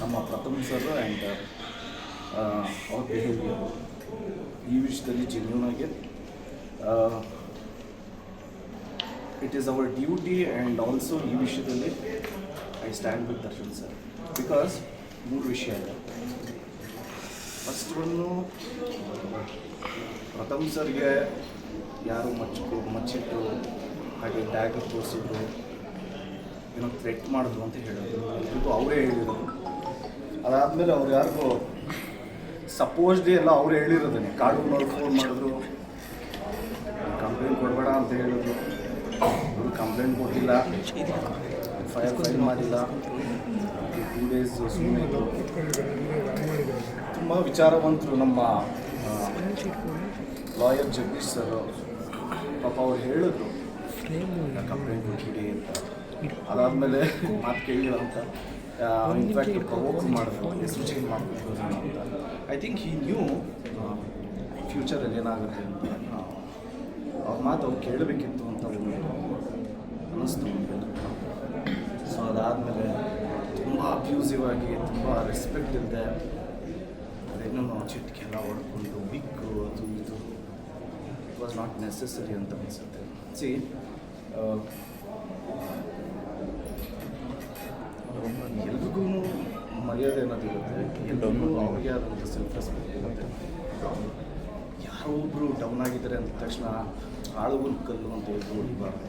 ನಮ್ಮ Pratham sir and ಅವ್ರ behaviour ಈ ವಿಷಯದಲ್ಲಿ ಜೆನ್ಯೂನ್ ಆಗಿ it is our duty and also ಈ ವಿಷಯದಲ್ಲಿ I stand with Darshan sir because ಮೂರು ವಿಷಯ ಇದೆ. ಫಸ್ಟ್ ಒಂದು ಪ್ರಥಮ್ ಸರ್ಗೆ ಯಾರು ಮಚ್ಚು ಮಚ್ಚಿಟ್ಟು, ಹಾಗೆ ಟ್ಯಾಗ್ ತೋರಿಸಿದ್ರು, ಏನೋ ಥ್ರೆಟ್ ಮಾಡಿದ್ರು ಅಂತ ಹೇಳಿದ್ರು. ಅವರೇ ಹೇಳಿರೋದು ಅದಾದಮೇಲೆ ಅವ್ರು ಯಾರಿಗೂ ಸಪೋಸ್ಡಿ ಎಲ್ಲ ಅವ್ರು ಹೇಳಿರೋದನ್ನೇ ಕಾಡು ಫೋನ್ ಮಾಡಿದ್ರು. ಕಂಪ್ಲೇಂಟ್ ಕೊಡಬೇಡ ಅಂತ ಹೇಳಿದ್ರು. ಅವರು ಕಂಪ್ಲೇಂಟ್ ಕೊಟ್ಟಿಲ್ಲ. ಫೈರ್ ಫೈಲ್ ಮಾಡಿಲ್ಲ. ಟೂ ಡೇಸ್ ಸುಮ್ಮನೆ ತುಂಬ ವಿಚಾರವಂತರು ನಮ್ಮ ಲಾಯರ್ ಜಗದೀಶ್ ಸರ್ ಪಾಪ ಅವ್ರು ಹೇಳಿದ್ರು ಕಂಪ್ಲೇಂಟ್ ಕೊಟ್ಬಿಡಿ ಅಂತ. ಅದಾದಮೇಲೆ ಮಾತು ಕೇಳಿಲ್ಲ ಅಂತ. ಇನ್ಫ್ಯಾಕ್ಟ್ ಪ್ರವೋಕ್ ಮಾಡಿದ್ರು ಹೆಸರು ಚೇಂಜ್ ಮಾಡಬೇಕು ಅಂತ. ಐ ಥಿಂಕ್ ಈ ನ್ಯೂ ಫ್ಯೂಚರಲ್ಲಿ ಏನಾಗುತ್ತೆ ಅಂತ. ಅವ್ರ ಮಾತು ಅವ್ರು ಕೇಳಬೇಕಿತ್ತು ಅಂತ ಒಂದು ಅನ್ನಿಸ್ತು ಸೊ ಅದಾದಮೇಲೆ ತುಂಬ ಅಬ್ಯೂಸಿವ್ ಆಗಿ ತುಂಬ ರೆಸ್ಪೆಕ್ಟ್ ಇಲ್ಲದೆ ಅದೇನೋ ಚಿಟ್ಕೆಲ್ಲ ಹೊಡ್ಕೊಂಡು ಬಿಕ್ಕು ಅದು ಇದು. ಇಟ್ ವಾಸ್ ನಾಟ್ ನೆಸೆಸರಿ ಅಂತ ಅನಿಸುತ್ತೆ. ಸಿ ಎಲ್ರಿಗೂ ಮರ್ಯಾದೆ ಅನ್ನೋದಿರುತ್ತೆ ಅವ್ರಿಗೆ ಆದಂಥ ಸೆಲ್ಫ್ ರೆಸ್ಪೆಕ್ಟ್ ಇರುತ್ತೆ. ಯಾರೋ ಒಬ್ಬರು ಡೌನ್ ಆಗಿದ್ದಾರೆ ಅಂದ ತಕ್ಷಣ ಆಳುಗಳು ಕಲ್ಲು ಅಂತ ಹೇಳಿ ಹೊಡಿಬಾರ್ದು